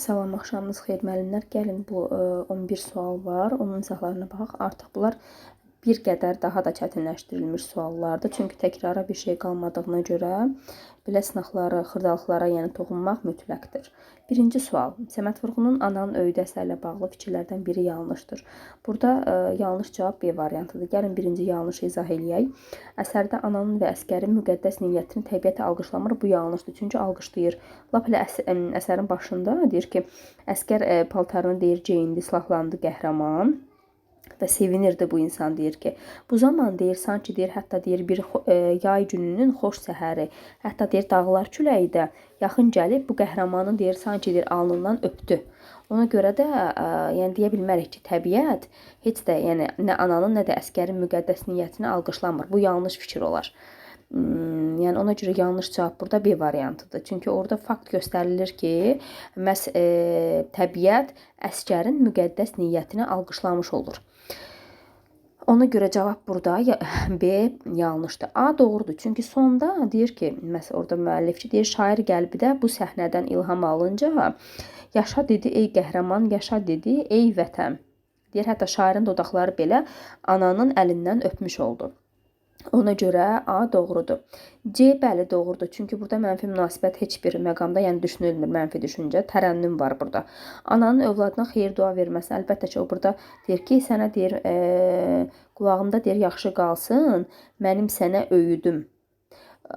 Salam axşamınız xeyir müəllimlər. Gəlin bu e, 11 sual var. Onun izahlarına baxaq. Artıq bunlar bir qədər daha da çətinləşdirilmiş suallardır. Çünki təkrara bir şey qalmadığına görə belə sınaqlara, xırdalıqlara, yəni toxunmaq mütləqdir. Birinci sual. Səməd Vurğunun ananın öyüdü əsərlə bağlı fikirlərdən biri yanlışdır. Burada e, yanlış cavab B variantıdır. Gəlin birinci yanlışı izah eləyək. Əsərdə ananın və əskərin müqəddəs niyyətini təbiət alqışlamır. Bu yanlışdır. Çünki alqışlayır. Lap elə əsərin başında deyir ki, əskər e, paltarını deyir geyindi, silahlandı qəhrəman və sevinirdi bu insan deyir ki. Bu zaman deyir sanki deyir hətta deyir bir e, yay gününün xoş səhəri, hətta deyir dağlar küləyi də yaxın gəlib bu qəhrəmanın deyir sanki deyir alnından öpdü. Ona görə də ə, yəni deyə bilmərik ki, təbiət heç də yəni nə ananın, nə də əskərin müqəddəs niyyətini alqışlamır. Bu yanlış fikir olar. Hmm, yəni ona görə yanlış cavab burada B variantıdır. Çünki orada fakt göstərilir ki, məhz e, təbiət əskərin müqəddəs niyyətini alqışlamış olur. Ona görə cavab burada ya- B yanlışdır. A doğrudur. Çünki sonda deyir ki, məsələn orada müəllifçi deyir, şair qəlbi də bu səhnədən ilham alınca yaşa dedi ey qəhrəman, yaşa dedi ey vətən. Deyir hətta şairin dodaqları belə ananın əlindən öpmüş oldu. Ona görə A doğrudur. C bəli doğrudur. Çünki burada mənfi münasibət heç bir məqamda, yəni düşünülmür mənfi düşüncə, tərənnüm var burada. Ananın övladına xeyir dua verməsi, əlbəttə ki, o burada deyir ki, sənə deyir, e, qulağımda deyir yaxşı qalsın, mənim sənə öyüdüm.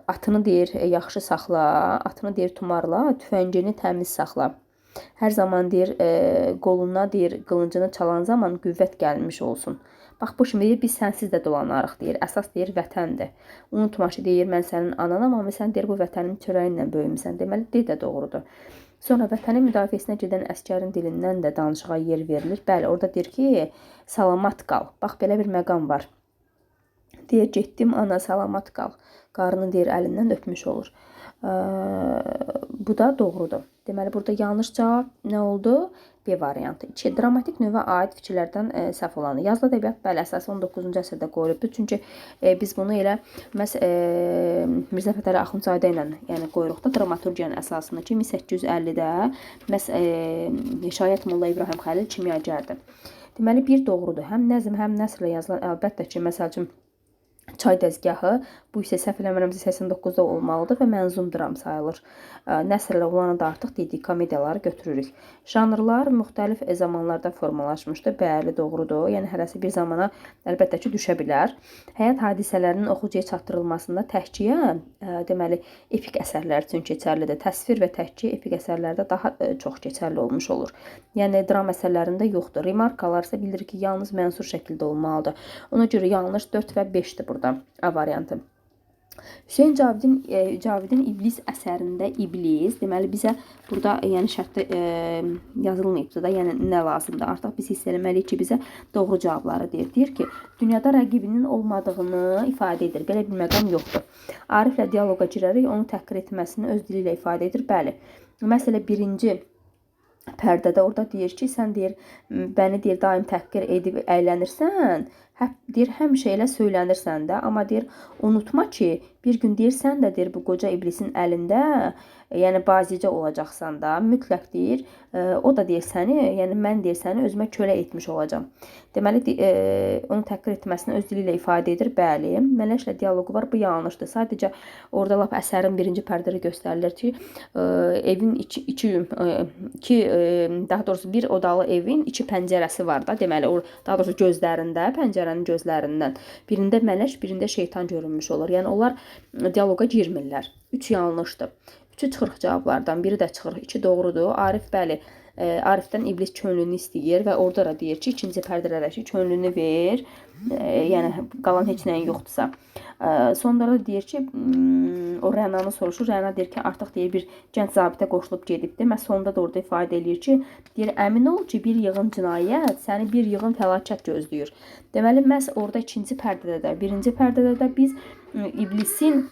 Atını deyir e, yaxşı saxla, atını deyir tumarla, tüfəngini təmiz saxla. Hər zaman deyir, e, qoluna deyir, qılıncını çalan zaman qüvvət gəlmiş olsun. Bax bu kimi deyir, biz sənsiz də dolanarıq deyir. Əsas deyir vətəndir. Unutma ki, deyir mən sənin ananam, amma sən deyir bu vətənin çörəyindən böyümüsən. Deməli D də doğrudur. Sonra vətənin müdafiəsinə gedən əskərin dilindən də danışığa yer verilir. Bəli, orada deyir ki, salamat qal. Bax belə bir məqam var. Deyir getdim ana salamat qal. Qarını deyir əlindən öpmüş olur. Ə, bu da doğrudur. Deməli burada yanlış cavab nə oldu? B variantı. 2. Dramatik növə aid fikirlərdən e, səhv olanı. Yazılı ədəbiyyat bəli əsas 19-cu əsrdə qoyulubdur. Çünki e, biz bunu elə məs e, Mirzə Fətəli Axundzadə ilə yəni qoyuruq da dramaturgiyanın əsasını ki 1850-də məs e, Şayət Molla İbrahim Xəlil kimyagərdir. Deməli bir doğrudur. Həm nəzm, həm nəsrlə yazılan əlbəttə ki, məsəl üçün Çay dəzgahı bu isə səhv eləmirəmsə 89-da olmalıdır və mənzum dram sayılır. Nəsrlə olanı da artıq dedik komediyaları götürürük. Janrlar müxtəlif zamanlarda formalaşmışdı. Bəli, doğrudur. Yəni hərəsi bir zamana əlbəttə ki, düşə bilər. Həyat hadisələrinin oxucuya çatdırılmasında təhkiyə, deməli, epik əsərlər üçün keçərlidir. Təsvir və təhkiyə epik əsərlərdə daha çox keçərli olmuş olur. Yəni dram əsərlərində yoxdur. Remarkalar isə bildirir ki, yalnız mənsur şəkildə olmalıdır. Ona görə yanlış 4 və 5-dir burada A variantı. Hüseyn Cavidin e, Cavidin İblis əsərində İblis, deməli bizə burada e, yəni şərtdə e, yazılmayıbdı da, yəni nə lazımdır? Artıq biz hiss eləməliyik ki, bizə doğru cavabları deyir. Deyir ki, dünyada rəqibinin olmadığını ifadə edir. Belə bir məqam yoxdur. Ariflə dialoqa girərək onu təhqir etməsini öz dili ilə ifadə edir. Bəli. Məsələ birinci pərdədə orada deyir ki, sən deyir bəni deyir daim təhqir edib əylənirsən, hə deyir həmişə elə söylənirsən də, amma deyir unutma ki, bir gün deyir sən də deyir bu qoca iblisin əlində, e, yəni bazicə olacaqsan da, mütləq deyir, e, o da deyir səni, yəni mən deyir səni özümə kölə etmiş olacağam. Deməli de- e, onu təhqir etməsini öz dili ilə ifadə edir. Bəli, Mələklə dialoqu var. Bu yanlışdır. Sadəcə orada lap əsərin birinci pərdədə göstərilir ki, evin iki iki iki daha doğrusu bir odalı evin iki pəncərəsi var da. Deməli, daha doğrusu gözlərində, pəncərənin gözlərindən birində mələk, birində şeytan görünmüş olur. Yəni onlar dialoqa girmirlər. 3 yanlışdır. 3-ü çıxırıq cavablardan. Biri də çıxır. 2 doğrudur. Arif bəli, e, Arifdən iblis könlünü istəyir və orada da deyir ki, ikinci pərdələrə ki, könlünü ver. E, yəni qalan heç nəyin yoxdursa. E, sonda da deyir ki, o Rənanı soruşur. Rəna deyir ki, artıq deyir bir gənc zabitə qoşulub gedibdi. Məhz sonda da orada ifadə eləyir ki, deyir əmin ol ki, bir yığın cinayət səni bir yığın fəlakət gözləyir. Deməli məhz orada ikinci pərdədə də, birinci pərdədə də biz ıı, iblisin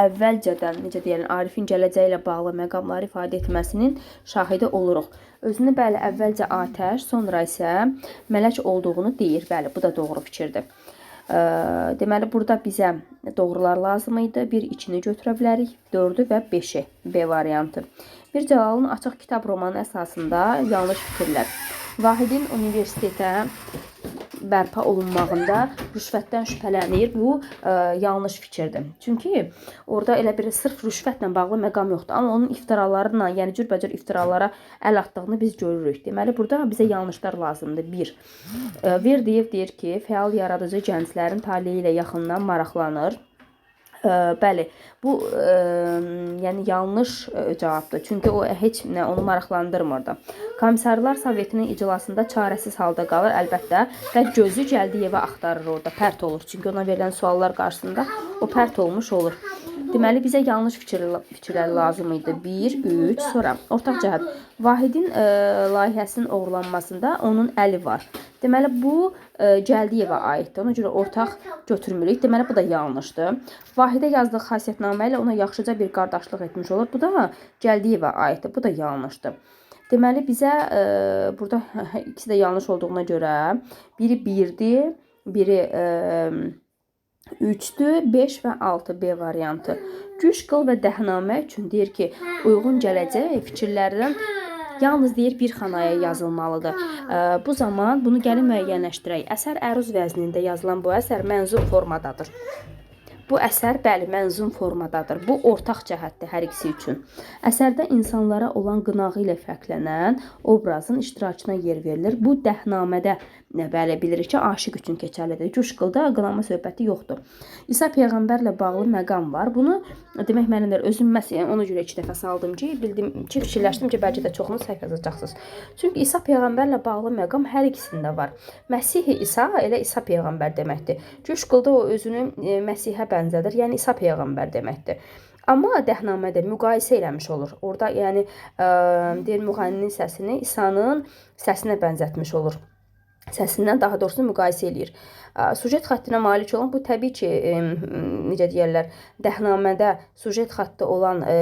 əvvəlcədən necə deyirlər, Arifin gələcəyi ilə bağlı məqamları ifadə etməsinin şahidi oluruq. Özünü bəli əvvəlcə atəş, sonra isə mələk olduğunu deyir. Bəli, bu da doğru fikirdir. Ə, deməli burada bizə doğrular lazım idi. 1 2-ni götürə bilərik, 4-ü və 5-i B variantı. Bir Cəlalın Açıq Kitab romanı əsasında yanlış fikirlər. Vahidin universitetə bərpa olunmağında rüşvətdən şübhələnir. Bu ə, yanlış fikirdir. Çünki orada elə bir sırf rüşvətlə bağlı məqam yoxdur, amma onun iftiralarla, yəni cürbəcür iftiralara əl atdığını biz görürük. Deməli burada bizə yanlışlar lazımdır. 1. Verdiyev deyir ki, fəal yaradıcı gənclərin taleyi ilə yaxından maraqlanır. Bəli, bu ə, yəni yanlış ə, cavabdır. Çünki o heç nə onu maraqlandırmırdı. Komissarlar Sovetinin iclasında çarəsiz halda qalır əlbəttə və gözü Gəldiyevə axtarır orada, pərt olur. Çünki ona verilən suallar qarşısında o pərt olmuş olur. Deməli bizə yanlış fikir fikirlər lazım idi. 1, 3, sonra ortaq cəhət. Vahidin ə, layihəsinin oğurlanmasında onun əli var. Deməli bu ə, Gəldiyevə aiddir. Ona görə ortaq götürmürük. Deməli bu da yanlışdır. Vahidə yazdığı xasiyyətnamə ilə ona yaxşıca bir qardaşlıq etmiş olur. Bu da Gəldiyevə aiddir. Bu da yanlışdır. Deməli bizə ə, burada ikisi də yanlış olduğuna görə biri 1-dir, biri ə, 3-dür, 5 və 6 B variantı. Güş qıl və dəhnamə üçün deyir ki, uyğun gələcək fikirlərdən yalnız deyir bir xanaya yazılmalıdır. Bu zaman bunu gəlin müəyyənləşdirək. Əsər əruz vəznində yazılan bu əsər mənzum formadadır. Bu əsər bəli mənzum formadadır. Bu ortaq cəhətdir hər ikisi üçün. Əsərdə insanlara olan qınağı ilə fərqlənən obrazın iştirakına yer verilir. Bu dəhnamədə bəli bilirik ki, aşiq üçün keçərlidir. Cuşqılda qınama söhbəti yoxdur. İsa peyğəmbərlə bağlı məqam var. Bunu demək müəllimlər özüm məsələn ona görə 2 dəfə saldım ki, bildim ki, fikirləşdim ki, bəlkə də çoxunu səhv yazacaqsınız. Çünki İsa peyğəmbərlə bağlı məqam hər ikisində var. Məsih İsa elə İsa peyğəmbər deməkdir. Cuşqılda o özünü e, Məsihə bənzədir. Yəni İsa peyğəmbər deməkdir. Amma dəhnamədə müqayisə eləmiş olur. Orada yəni ə, deyir müğənninin səsini İsa'nın səsinə bənzətmiş olur səsindən daha doğrusu müqayisə eləyir. Sujet xəttinə malik olan bu təbii ki, ə, necə deyirlər, dəhnamədə sujet xətti olan ə,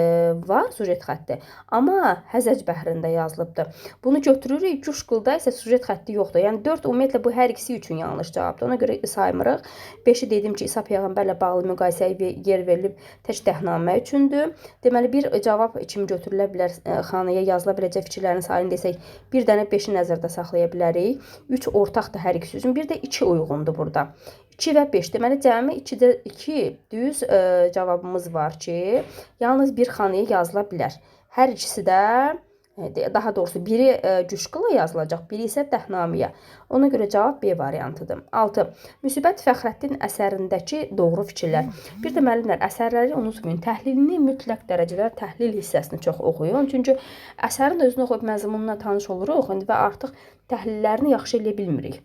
var, sujet xətti. Amma Həzəc bəhrində yazılıbdı. Bunu götürürük, Cuşqulda isə sujet xətti yoxdur. Yəni 4 ümumiyyətlə bu hər ikisi üçün yanlış cavabdır. Ona görə saymırıq. 5-i dedim ki, İsa peyğəmbərlə bağlı müqayisəyə yer verilib tək dəhnamə üçündür. Deməli bir cavab kimi götürülə bilər, ə, xanaya yazıla biləcək fikirlərin sayını bir dənə 5-i nəzərdə saxlaya bilərik. 3 ortaqdır hər ikisi üçün. Bir də 2 uyğundur burada. 2 və 5. Deməli cəmi 2-də 2 düz ə, cavabımız var ki, yalnız bir xanaya yazıla bilər. Hər ikisi də de- daha doğrusu biri Cüşqıla yazılacaq, biri isə Dəhnamiyə. Ona görə cavab B variantıdır. 6. Müsibət Fəxrəddin əsərindəki doğru fikirlər. Bir də müəllimlər əsərləri unutmayın. Təhlilini mütləq dərəcədə təhlil hissəsini çox oxuyun. Çünki əsərin özünü oxuyub məzmununa tanış oluruq indi və artıq təhlillərini yaxşı eləyə bilmirik.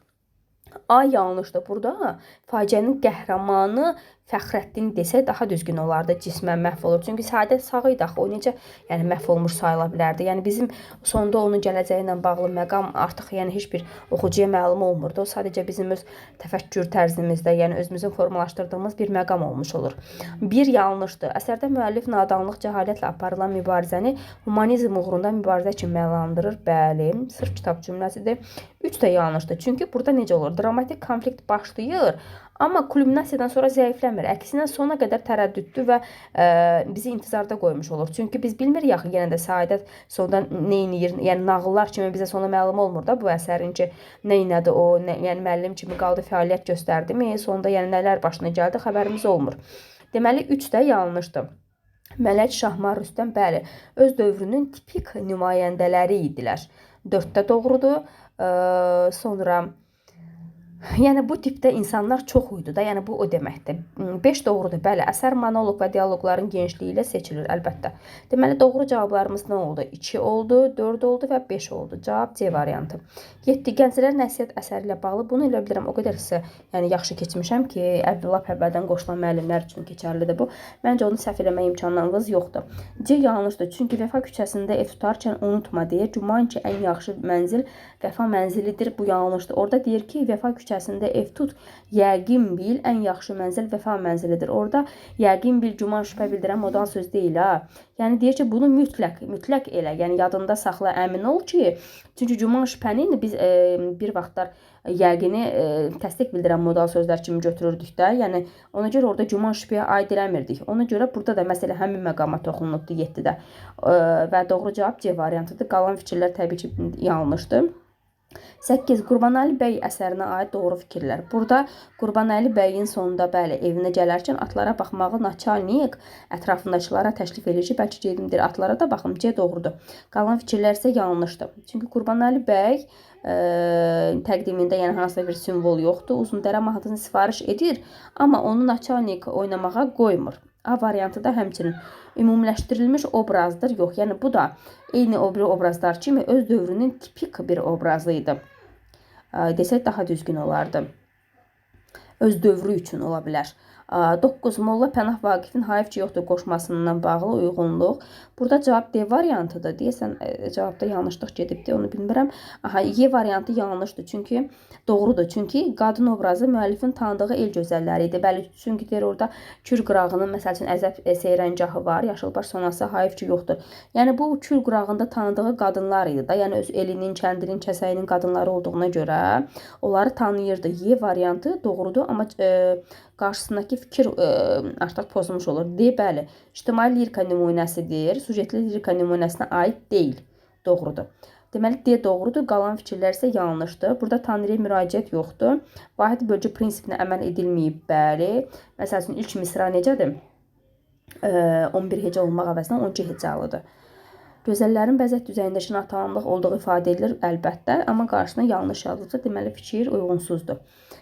A yanlışdır. Burada faciənin qəhrəmanı Fəxrəddin desə daha düzgün olardı. Cismən məhv olur. Çünki Səadət sağ idi axı. O necə yəni məhv olmuş sayıla bilərdi? Yəni bizim sonda onun gələcəyi ilə bağlı məqam artıq yəni heç bir oxucuya məlum olmurdu. O sadəcə bizim öz təfəkkür tərzimizdə, yəni özümüzün formalaşdırdığımız bir məqam olmuş olur. Bir yanlışdır. Əsərdə müəllif nadanlıq, cəhalətlə aparılan mübarizəni humanizm uğrunda mübarizə kimi mənalandırır. Bəli, sırf kitab cümləsidir. 3 də yanlışdır. Çünki burada necə olur? Dramatik konflikt başlayır, amma kulminasiyadan sonra zəifləmir. Əksinə sona qədər tərəddüdlü və ə, bizi intizarda qoymuş olur. Çünki biz bilmirik axı yenə də Səadət sonda nə edir? Yəni nağıllar kimi bizə sona məlum olmur da bu əsərin ki, nə elədi o, nə, yəni müəllim kimi qaldı fəaliyyət göstərdimi? Sonda yəni nələr başına gəldi xəbərimiz olmur. Deməli 3 də yanlışdır. Mələk Şahmar Rüstəm bəli, öz dövrünün tipik nümayəndələri idilər. 4də doğrudur. Ə, sonra Yəni bu tipdə insanlar çox idi da, yəni bu o deməkdir. 5 doğrudur. Bəli, əsər monoloq və dialoqların genişliyi ilə seçilir əlbəttə. Deməli doğru cavablarımız nə oldu? 2 oldu, 4 oldu və 5 oldu. Cavab C variantı. 7 gənclər nəsihət əsəri ilə bağlı bunu elə bilirəm o qədər sizə yəni yaxşı keçmişəm ki, əvvəla əvvəldən qoşulan müəllimlər üçün keçərlidir bu. Məncə onu səhv eləmə imkanınız yoxdur. C yanlışdır. Çünki Vəfa küçəsində ev tutarkən unutma deyə güman ki, ən yaxşı mənzil Vəfa mənzilidir. Bu yanlışdır. Orada deyir ki, Vəfa küçəsində küçəsində ev tut, yəqin bil ən yaxşı mənzil vəfa mənzilidir. Orada yəqin bil güman şübhə bildirən modal söz deyil ha. Yəni deyir ki, bunu mütləq, mütləq elə. Yəni yadında saxla, əmin ol ki, çünki güman şübhəni biz e, bir vaxtlar yəqini e, təsdiq bildirən modal sözlər kimi götürürdük də. Yəni ona görə orada güman şübhəyə aid eləmirdik. Ona görə burada da məsələ həmin məqama toxunulubdu 7-də. E, və doğru cavab C variantıdır. Qalan fikirlər təbii ki, yanlışdır. 8. Qurbanəli bəy əsərinə aid doğru fikirlər. Burada Qurbanəli bəyin sonunda bəli evinə gələrkən atlara baxmağı naçalnik ətrafındakılara təklif edir ki, bəlkə gedimdir atlara da baxım. C doğrudur. Qalan fikirlər isə yanlışdır. Çünki Qurbanəli bəy ə, təqdimində yəni hansısa bir simvol yoxdur. Uzundərə mahnısını sifariş edir, amma onu naçalnik oynamağa qoymur. A variantı da həmçinin ümumiləşdirilmiş obrazdır. Yox, yəni bu da eyni o biri obrazlar kimi öz dövrünün tipik bir obrazı idi. Desək daha düzgün olardı. Öz dövrü üçün ola bilər. 9. Molla Pənah Vaqifin hayf ki yoxdur qoşmasından bağlı uyğunluq. Burada cavab D variantıdır. Deyəsən e, cavabda yanlışlıq gedibdi, onu bilmirəm. Aha, Y variantı yanlışdır. Çünki doğrudur. Çünki qadın obrazı müəllifin tanıdığı el gözəlləri idi. Bəli, çünki deyir orada Kür qırağının məsəl üçün Əzəb e, seyrəngahı var, Yaşılbaş sonası hayf ki yoxdur. Yəni bu Kür qırağında tanıdığı qadınlar idi da. Yəni öz elinin, kəndinin, kəsəyinin qadınları olduğuna görə onları tanıyırdı. Y variantı doğrudur, amma e, qarşısındakı fikir ə, artıq pozulmuş olur. D, bəli, ictimai lirika nümunəsidir. Sujetli lirika nümunəsinə aid deyil. Doğrudur. Deməli D doğrudur, qalan fikirlər isə yanlışdır. Burada Tanrıya müraciət yoxdur. Vahid bölgü prinsipinə əməl edilməyib, bəli. Məsəl üçün ilk misra necədir? Ə, 11 hecə olmaq əvəzinə 12 hecalıdır. Gözəllərin bəzək düzəyindəki natamlıq olduğu ifadə edilir əlbəttə, amma qarşısına yanlış yazılsa, deməli fikir uyğunsuzdur.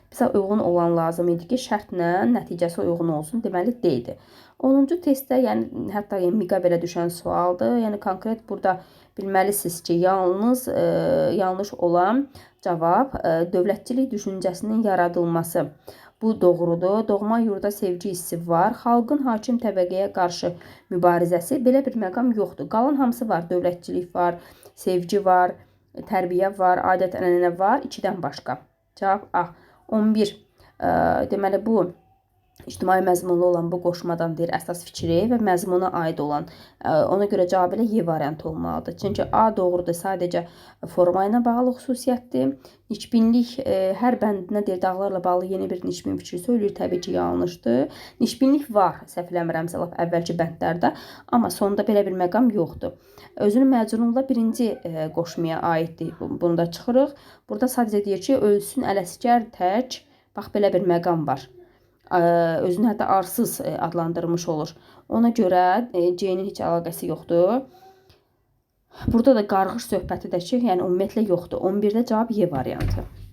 Bizə uyğun olan lazım idi ki, şərtlə nəticəsi uyğun olsun, deməli D-dir. 10-cu testdə, yəni hətta yəni, miqa belə düşən sualdır. Yəni konkret burada bilməlisiniz ki, yalnız e, yanlış olan cavab e, dövlətçilik düşüncəsinin yaradılması. Bu doğrudur. Doğma yurda sevgi hissi var. Xalqın hakim təbəqəyə qarşı mübarizəsi belə bir məqam yoxdur. Qalan hamısı var. Dövlətçilik var, sevgi var, tərbiyə var, adət-ənənə var, 2-dən başqa. Cavab A. 11. Ə, deməli bu ictimai məzmunlu olan bu qoşmadan deyir əsas fikri və məzmuna aid olan. Ə, ona görə cavab elə Y variantı olmalıdır. Çünki A doğrudur, sadəcə forma ilə bağlı xüsusiyyətdir. Niçbinlik ə, hər bəndinə deyir dağlarla bağlı yeni bir niçbin fikri söyləyir. Təbii ki, yanlışdır. Niçbinlik var, səhv eləmirəmsə lap əvvəlki bəndlərdə, amma sonda belə bir məqam yoxdur. Özünü məcnunla birinci ə, qoşmaya aiddir. Bunu da çıxırıq. Burada sadəcə deyir ki, ölsün ələsgər tək. Bax belə bir məqam var özünü hətta arsız adlandırmış olur. Ona görə C-nin heç əlaqəsi yoxdur. Burada da qarğış söhbəti də ki, yəni ümumiyyətlə yoxdur. 11-də cavab Y variantı.